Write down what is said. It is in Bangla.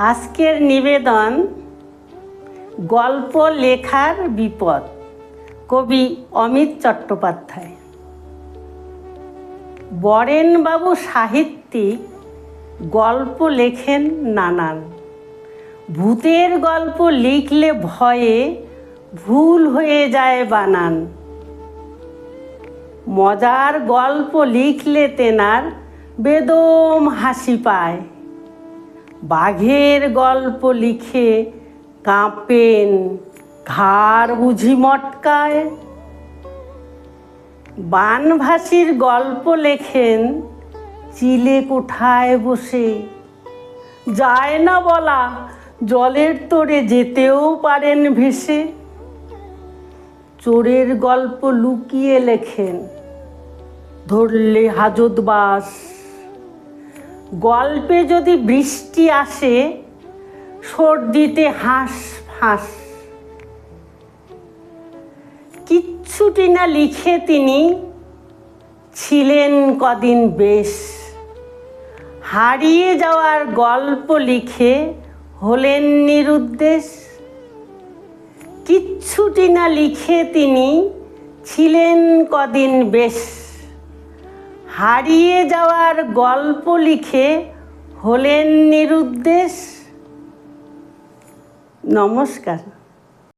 আজকের নিবেদন গল্প লেখার বিপদ। কবি অমিত চট্টোপাধ্যায়। বরেনবাবু সাহিত্যিক, গল্প লেখেন নানান। ভূতের গল্প লিখলে ভয়ে ভুল হয়ে যায় বানান। মজার গল্প লিখলে তেনার বেদম হাসি পায়। বাঘের গল্প লিখে কাঁপেন, ঘাড় বুঝি মটকায়। বানভাসির গল্প লেখেন, চিলে কোঠায় বসে। যায় না বলা, জলের তোরে যেতেও পারেন ভেসে। চোরের গল্প লুকিয়ে লেখেন, ধরলে হাজতবাস গল্পে যদি বৃষ্টি আসে, সর্দিতে হাঁস ফাঁস। কিচ্ছুটি না লিখে তিনি ছিলেন কদিন বেশ। হারিয়ে যাওয়ার গল্প লিখে হলেন নিরুদ্দেশ। কিচ্ছুটি না লিখে তিনি ছিলেন কদিন বেশ। হারিয়ে যাওয়ার গল্প লিখে হলেন নিরুদ্দেশ। নমস্কার।